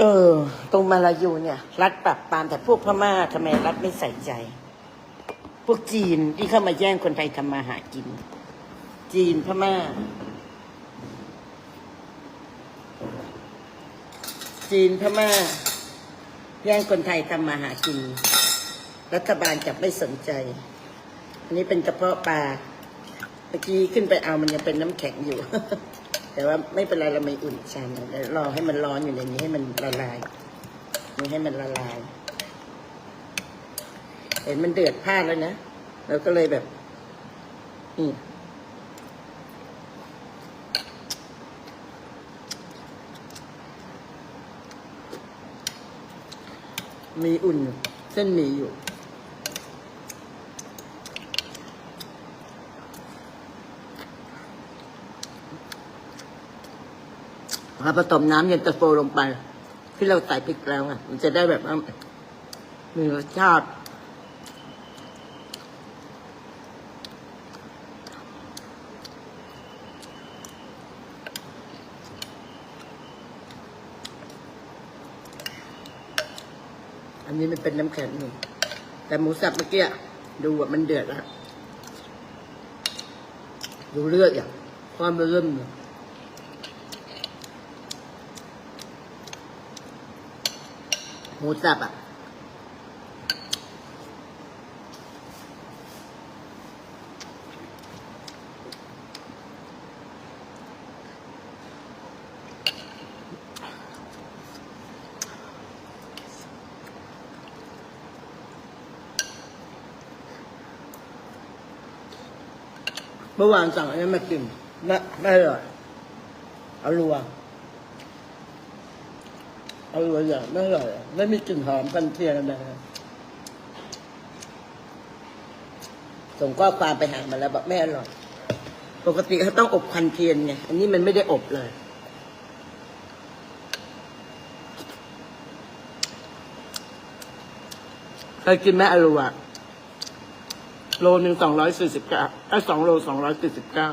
เออ ตรงมาลายูเนี่ย รัฐปรับปรามแต่พวกพม่าทำไมรัฐไม่ใส่ใจ พวกจีนที่เข้ามาแย่งคนไทยทำมาหากิน จีนพม่า จีนพม่า แย่งคนไทยทำมาหากิน รัฐบาลกลับไม่สนใจ อันนี้เป็นกระเพาะปลาเมื่อกี้ขึ้นไปเอามันยังเป็นน้ำแข็งอยู่ แต่ว่าไม่เป็นไรเราไม่อุ่นชามเดี๋ยวรอให้มันร้อนอยู่ในนี้ให้มันละลายนี่ให้มันละลาย เห็นมันเดือดพลาดแล้วนะเราก็เลยแบบนี่มีอุ่นเส้นหมี่อยู่ พอผสมน้ำเย็นตาโฟลงไป ที่เราใส่พริกแล้วอะมันจะได้แบบว่ามีรสชาติอันนี้มันเป็นน้ำแข็งหนึ่งแต่หมูสับเมื่อกี้ดูว่ามันเดือดแล้วดูเลือดอย่างความมันเริ่มเลย หมูสับอะเมื่อวานสั่งอันนี้มากินไม่ไม่อร่อยเอารัว อารัวอย่างไม่อร่อยอะไม่มีกลิ่นหอมกันเทียนอะไรนะส่งข้อความไปหามาแล้วบอกไม่อร่อย ปกติเขาต้องอบควันเทียนไง อันนี้มันไม่ได้อบเลย เคยกินไหมอรัวโลหนึ่งสองร้อยสี่สิบเก้าไอ้สองโลสองร้อยสี่สิบเก้า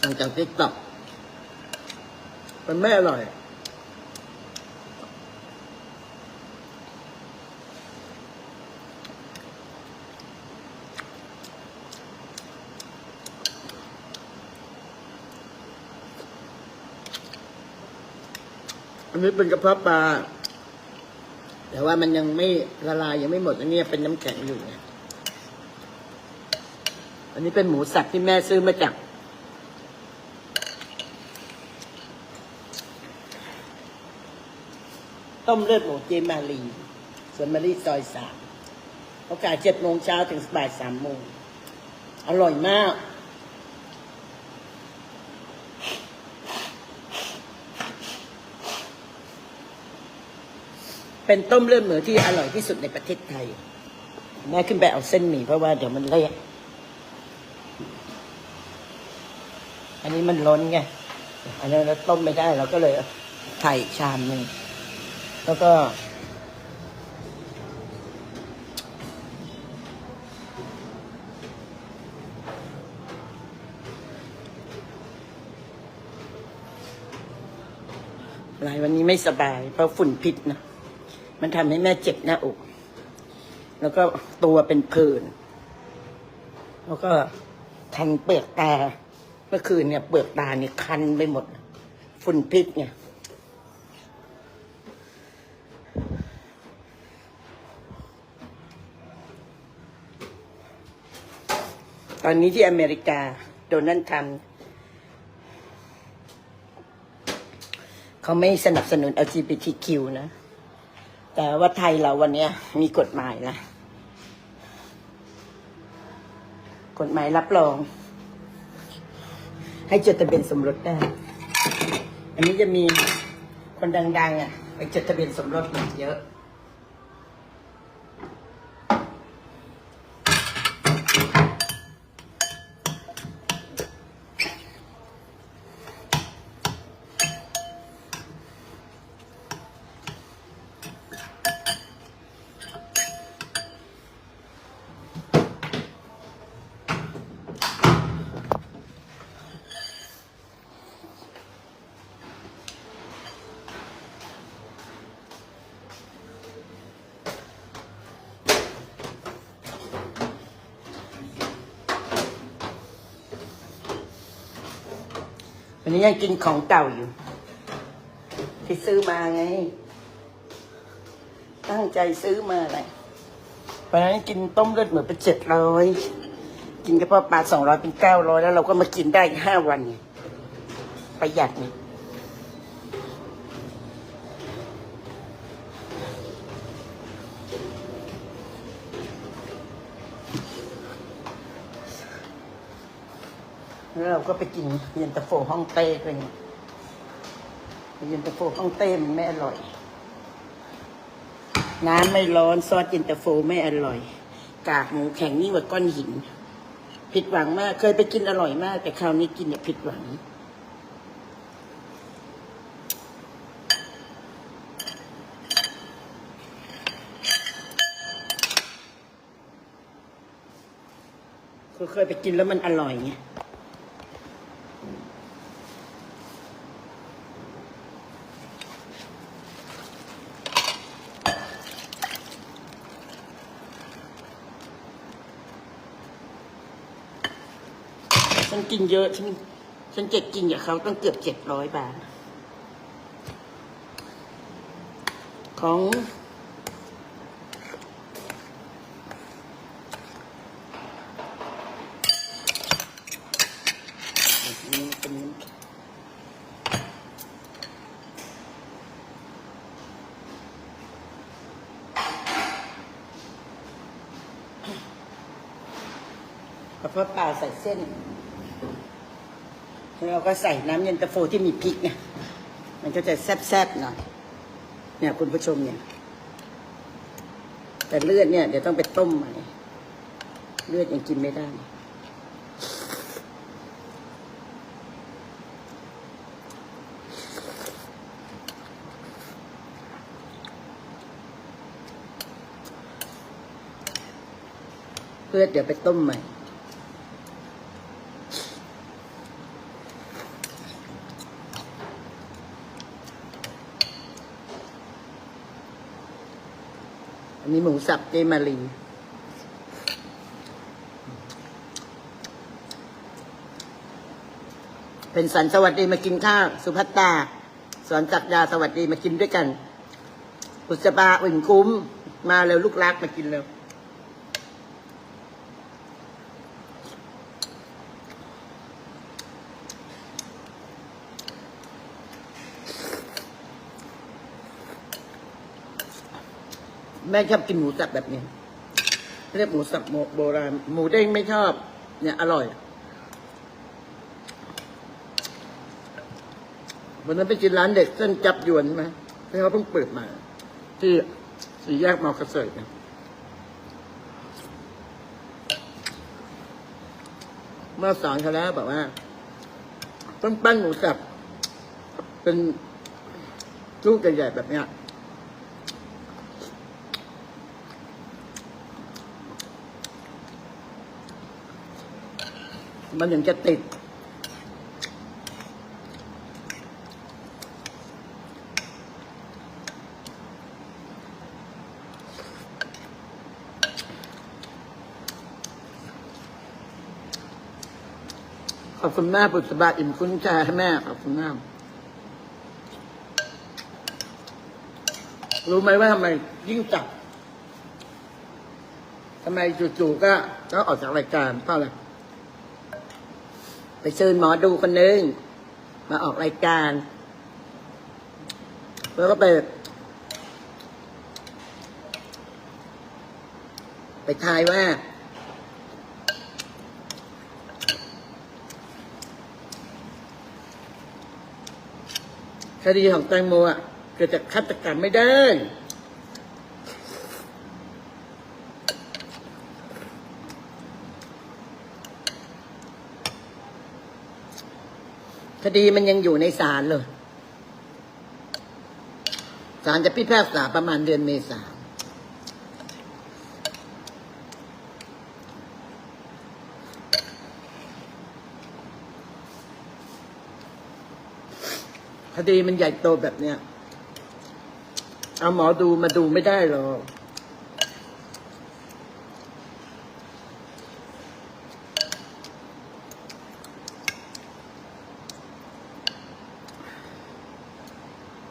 สั่งจากติ๊กต็อก มันไม่อร่อยอันนี้เป็นกระเพาะปลา แต่ว่ามันยังไม่ละลายยังไม่หมดอันนี้เป็นน้ำแข็งอยู่อันนี้เป็นหมูสับที่แม่ซื้อมาจาก ต้มเลือดหมูเจมารีสวนมารีซอยสามโอกาสเจ็ดโมงเช้าถึงบ่ายสามโมง อร่อยมาก เป็นต้มเลือดหมูที่อร่อยที่สุดในประเทศไทย แม่ขึ้นไปเอาเส้นหมี่เพราะว่าเดี๋ยวมันเละอันนี้มันล้นไง อันนั้นเราต้มไม่ได้เราก็เลยไข่ชามหนึ่ง แล้วก็ หลายวันนี้ไม่สบาย เพราะฝุ่นพิษนะ มันทำให้แม่เจ็บหน้าอก แล้วก็ตัวเป็นผื่นแล้วก็คันเปลือกตา เมื่อคืนเนี่ย เปลือกตาเนี่ยคันไปหมด ฝุ่นพิษเนี่ย อนนี้ที่อเมริกาโดนัลด์ทรัมป์เขาไม่สนับสนุน LGBTQ นะ แต่ว่าไทยเราวันนี้มีกฎหมายละกฎหมายรับรอง ให้จดทะเบียนสมรสได้ อันนี้จะมีคนดัง ๆ อะ ไปจดทะเบียนสมรสเยอะ วันนี้ยังกินของเก่าอยู่ ที่ซื้อมาไง ตั้งใจซื้อมาเลยวันนั้นกินต้มเลือดหมูเป็นเจ็ดร้อยกินกระเพาะปลาสองร้อยเป็นเก้าร้อยแล้วเราก็มากินได้ห้าวันไงประหยัดไงแเราก็ไปกินเย็นตาโฟฮ่องเต้ด้วยไงเย็นตาโฟฮ่องเต้มันไม่อร่อย น้ำไม่ร้อนซอสเย็นตาโฟไม่อร่อย กากหมูแข็งนี่กว่าก้อนหิน ผิดหวังมาก เคยไปกินอร่อยมาก แต่คราวนี้กินเนี่ยผิดหวังคือเคยไปกินแล้วมันอร่อยไง กินเยอะฉันฉันเจ็ดกินกับเขาต้องเกือบเจ็ดร้อยบาท ของเป็นกระเพาะปลาใส่เส้น เราก็ใส่น้ำเย็นตาโฟที่มีพริกไงมันก็จะแซ่บๆหน่อยเนี่ยคุณผู้ชมเนี่ย แต่เลือดเนี่ยเดี๋ยวต้องไปต้มใหม่ เลือดยังกินไม่ได้ เลือดเดี๋ยวไปต้มใหม่ อันนี้หมูสับเจมารีเป็นสันสวัสดีมากินข้าว สุภัตตาสอนจักรยาสวัสดีมากินด้วยกันบุษบาอุ่นคุ้ม มาเร็วลูกรักมากินเร็ว แม่ชอบกินหมูสับแบบนี้ เรียกหมูสับโบราณ หมูเด้งไม่ชอบ เนี่ยอร่อยวันนั้นไปกินร้านเด็กเส้นจับยวนใช่ไหมที่เขาเพิ่งเปิดมา ที่สี่แยกมอกษตรเนี่ยเมื่อสอนเขาแล้วบอกว่าต้องปั้นหมูสับเป็นลูกใหญ่ๆแบบเนี้ย มันถึงจะติด ขอบคุณแม่บุษบาอิ่มคุ้นใจให้แม่ขอบคุณแม่รู้ไหมว่าทำไมยิ่งจับทำไมจู่ๆก็ก็ออกจากรายการเพราะอะไร ไปเชิญหมอดูคนหนึ่งมาออกรายการ แล้วก็ไป ไปทายว่า คดีของแตงโมอะเกิดจากฆาตกรรมไม่ได้ คดีมันยังอยู่ในศาลเลยศาลจะพิพากษาประมาณเดือนเมษาคดีมันใหญ่โตแบบเนี้ย เอาหมอดูมาดูไม่ได้หรอก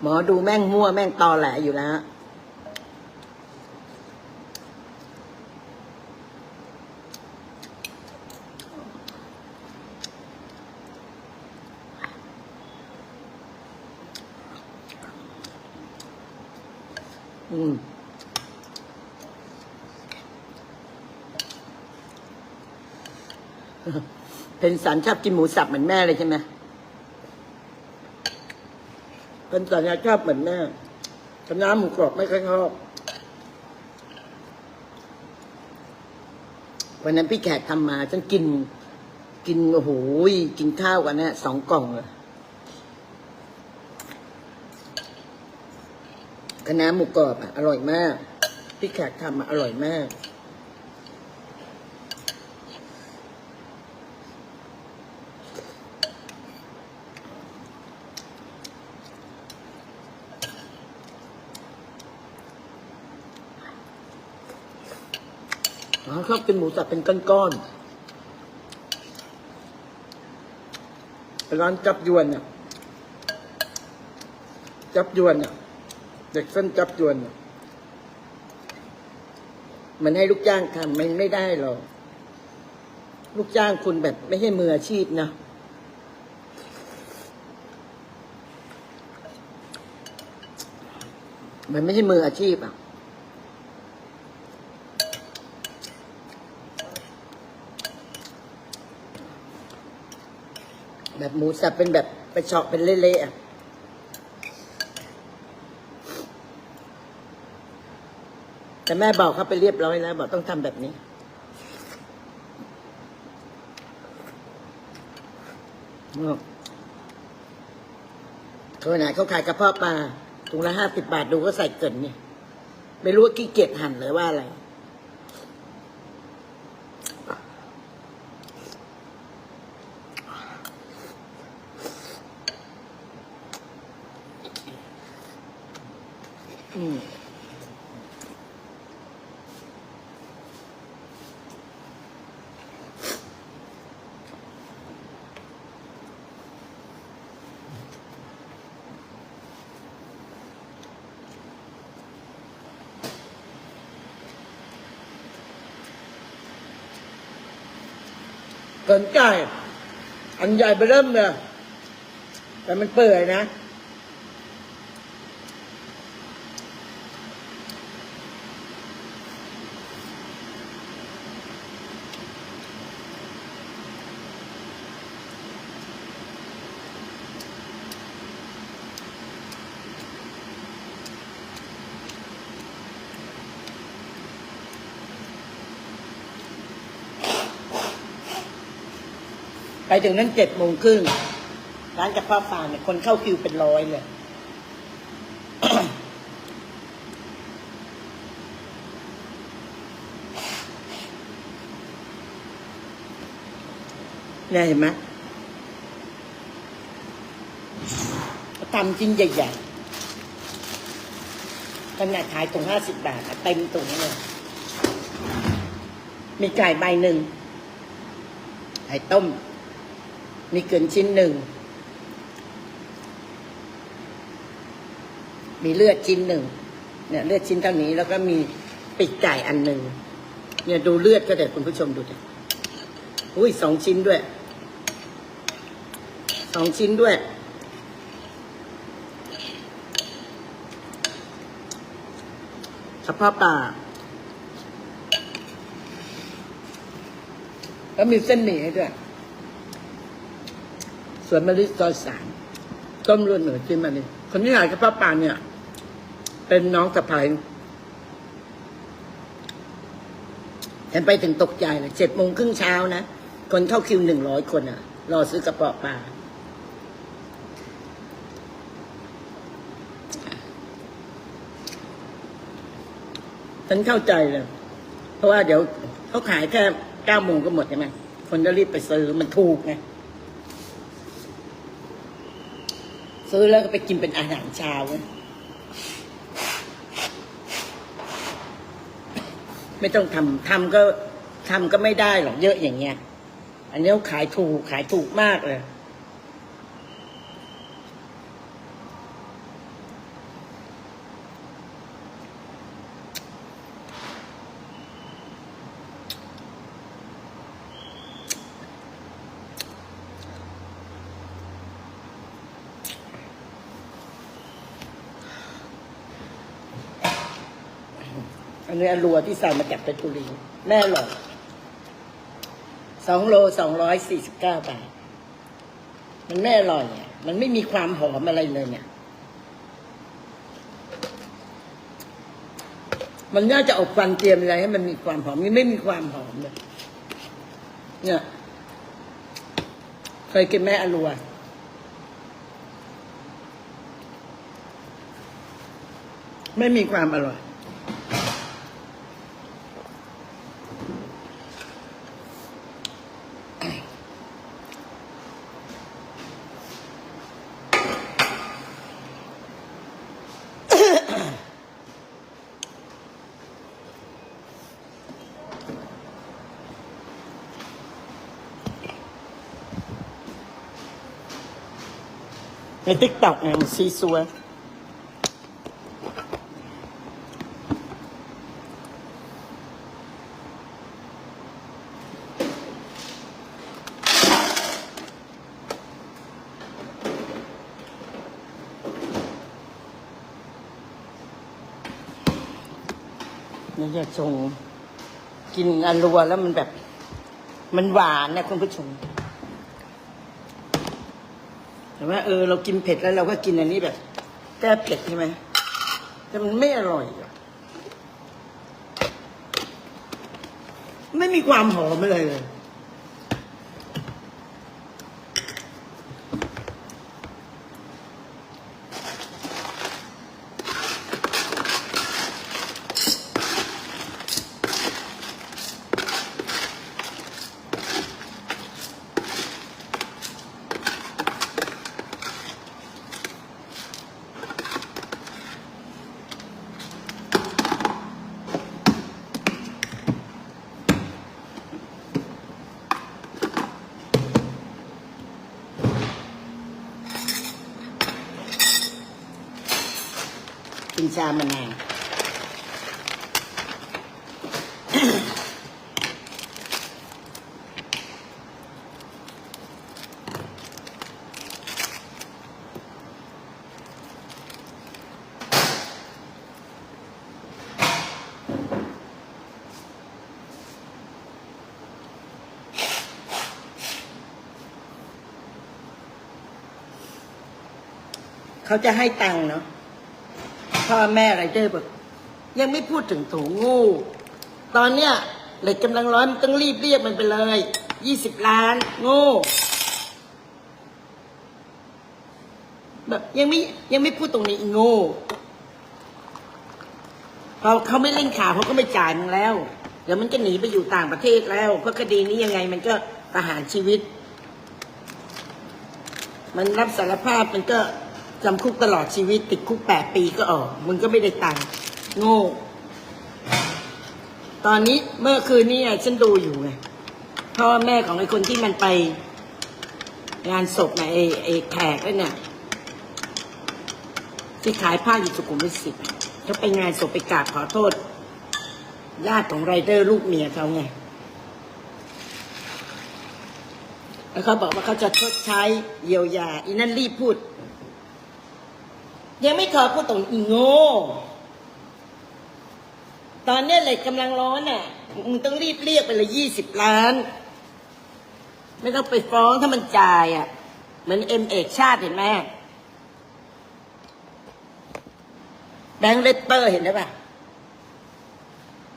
หมอดูแม่งมั่วแม่งตอแหลอยู่แล้ว อืมเป็นสันชอบกินหมูสับเหมือนแม่เลยใช่ไหม เป็นสันชอบเหมือนแม่คณะหมูกรอบไม่ค่อยชอบวันนั้นพี่แขกทำมาฉันกิน กินโอ้โหกินข้าวกันเนี่ยสองกล่องเลยคณะหมูกรอบอะอร่อยมาก พี่แขกทำมาอร่อยมาก อ๋อชอบกินหมูสับเป็นก้อนๆร้านจับยวนเนี่ยจับยวนเนี่ยเด็กเส้นจับยวนเนี่ยมันให้ลูกจ้างทำมันไม่ได้หรอกลูกจ้างคุณแบบไม่ใช่มืออาชีพนะมันไม่ใช่มืออาชีพอะ แบบหมูสับเป็นแบบไปเฉาะเป็นเละๆอะแต่แม่บอกเขาไปเรียบร้อยแล้วบอกต้องทำแบบนี้เขาไหนเขาขายกระเพาะปลาถุงละห้าสิบบาทดูก็ใส่เกินเนี่ย ไม่รู้ว่าขี้เกียจหั่นหรือว่าอะไร อืมเกินไก่อันใหญ่ไปเริ่มเลย แต่มันเปื่อยนะ ถึงนั้นเจ็ดโมงครึ่งร้านกระเพาะปลาเนี่ยคนเข้าคิวเป็นร้อยเลยเนี่ยเห็นไหมทำชิ้นใหญ่ๆขนาดขายตรงห้าสิบบาทเต็มตรงนี้เลย มีไก่ใบหนึ่งไข่ต้ม มีเกินชิ้นหนึ่ง มีเลือดชิ้นหนึ่ง เนี่ย เลือดชิ้นเท่านี้แล้วก็มีปีกไก่อันหนึ่ง เนี่ยดูเลือดก็เดี๋ยวคุณผู้ชมดูดิอุ้ยสองชิ้นด้วย สองชิ้นด้วยกระพาะปลาแล้วมีเส้นหมี่ด้วย สวนมะลิซอยสามต้มรวนเหนือจิ้มมาเลยคนที่ขายกระเพาะปลาเนี่ย เป็นน้องสะพายฉันไปถึงตกใจเลยเจ็ดโมงครึ่งเช้านะ คนเข้าคิวหนึ่งร้อยคนอะรอซื้อกระเพาะปลาฉันเข้าใจเลย เพราะว่าเดี๋ยวเขาขายแค่เก้าโมงก็หมดใช่ไหมคนก็รีบไปซื้อมันถูกไง ซื้อแล้วก็ไปกินเป็นอาหารเช้าไงไม่ต้องทำทำก็ทำก็ไม่ได้หรอกเยอะอย่างเงี้ย อันนี้เขาขายถูกขายถูกมากเลย อันนี้อรัวที่สั่งมาจากเพชรบุรี แม่อร่อยสองโลสองร้อยสี่สิบเก้าบาท มันไม่อร่อยอะมันไม่มีความหอมอะไรเลยเนี่ย มันน่าจะอบควันเตรียมอะไรให้มันมีความหอมนี่ไม่มีความหอมเลยเนี่ย เคยกินแม่อรัวไม่มีความอร่อย ในติ๊กต็อกเนี่ยมันซีซัวนี่จะชงกินอรัวแล้วมันแบบ มันหวานนะคุณผู้ชม แต่ว่าเออเรากินเผ็ดแล้วเราก็กินอันนี้แบบแก้เผ็ดใช่ไหมแต่มันไม่อร่อยอะไม่มีความหอมอะไรเลย กินชามะนาวเขาจะให้ตังค์เนาะ พ่อแม่ไรเดอร์บอกยังไม่พูดถึงถุงงู ตอนเนี้ยเหล็กกำลังร้อนมันต้องรีบเรียกมันไปเลยยี่สิบล้านโง่แบบยังไม่ยังไม่พูดตรงนี้อีโง่พอเขาไม่เล่นข่าวเขาก็ไม่จ่ายมึงแล้ว เดี๋ยวมันจะหนีไปอยู่ต่างประเทศแล้ว เพราะคดีนี้ยังไงมันก็ประหารชีวิต มันรับสารภาพมันก็ จำคุกตลอดชีวิต ติดคุกแปดปีก็ออก มึงก็ไม่ได้ตังค์โง่ ตอนนี้เมื่อคืนนี้ฉันดูอยู่ไงพ่อแม่ของไอ้คนที่มันไป งานศพน่ะไอ้ไอ้แขกนั่นน่ะที่ขายผ้าอยู่สุขุมวิทสิบเขาไปงานศพไปกราบขอโทษ ญาติของไรเดอร์ลูกเมียเขาไง แล้วเขาบอกว่าเขาจะชดใช้เยียวยาอีนั่นรีบพูด ยังไม่ขอพูดตรงอีโง่ตอนเนี้ยเหล็กกำลังร้อนอะมึงต้องรีบเรียกไปเลยยี่สิบล้าน ไม่ต้องไปฟ้องถ้ามันจ่ายอะเหมือนเอ็มเอกชาติเห็นไหมแบงค์เลตเตอร์เห็นไหมปะ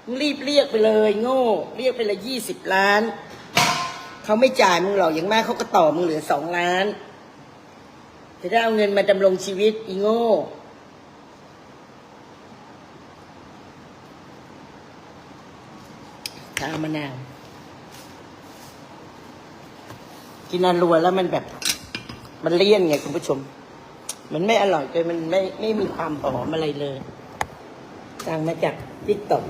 มึงรีบเรียกไปเลย โง่ เรียกไปเลยยี่สิบล้าน เขาไม่จ่ายมึงหรอกอย่างมากเขาก็ต่อมึงเหลือสองล้าน จะได้เอาเงินมาดำรงชีวิตอีโง่ชามะนาวกินอันรัวแล้วมันแบบ มันเลี่ยนไงคุณผู้ชม มันไม่อร่อยเลยมันไม่ไม่มีความหอมอะไรเลยสั่งมาจากติ๊กต็อก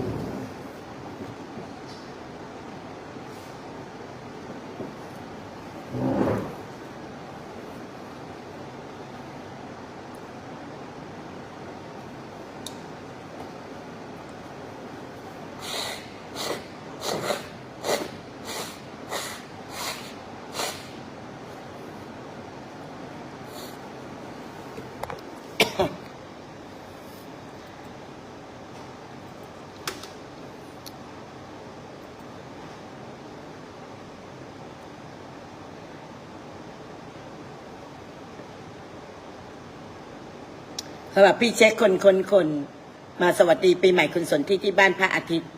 สำหรับพี่เช็คคนคนคนมาสวัสดีปีใหม่คุณสนที่ที่บ้านพระอาทิตย์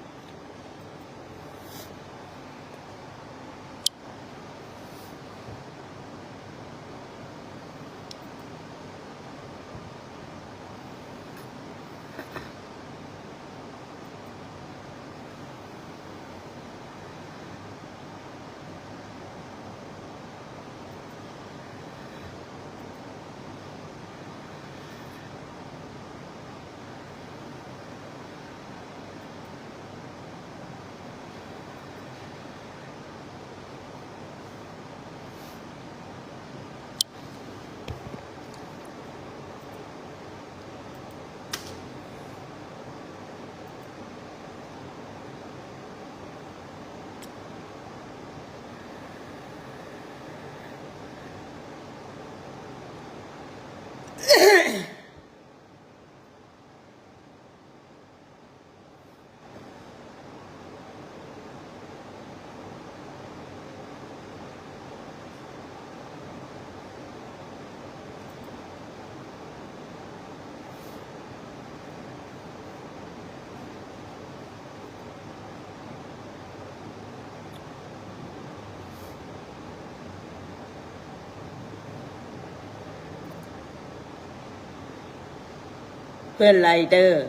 พื่อนไรเดอร์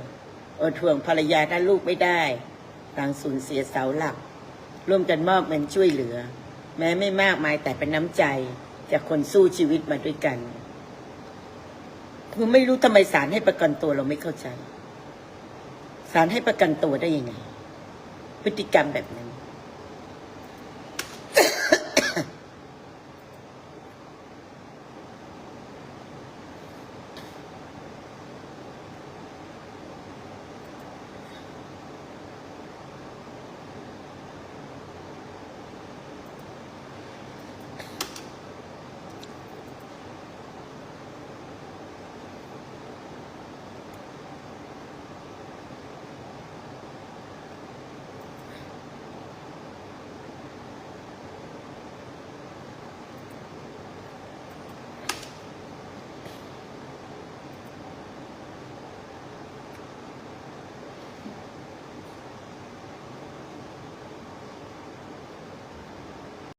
อดห่วงภรรยาและลูกไม่ได้ต่างสูญเสียเสาหลัก ร่วมกันมอบเงินช่วยเหลือ แม้ไม่มากมายแต่เป็นน้ำใจ จากคนสู้ชีวิตมาด้วยกันคือไม่รู้ทำไมศาลให้ประกันตัวเราไม่เข้าใจศาลให้ประกันตัวได้ยังไง พฤติกรรมแบบนั้น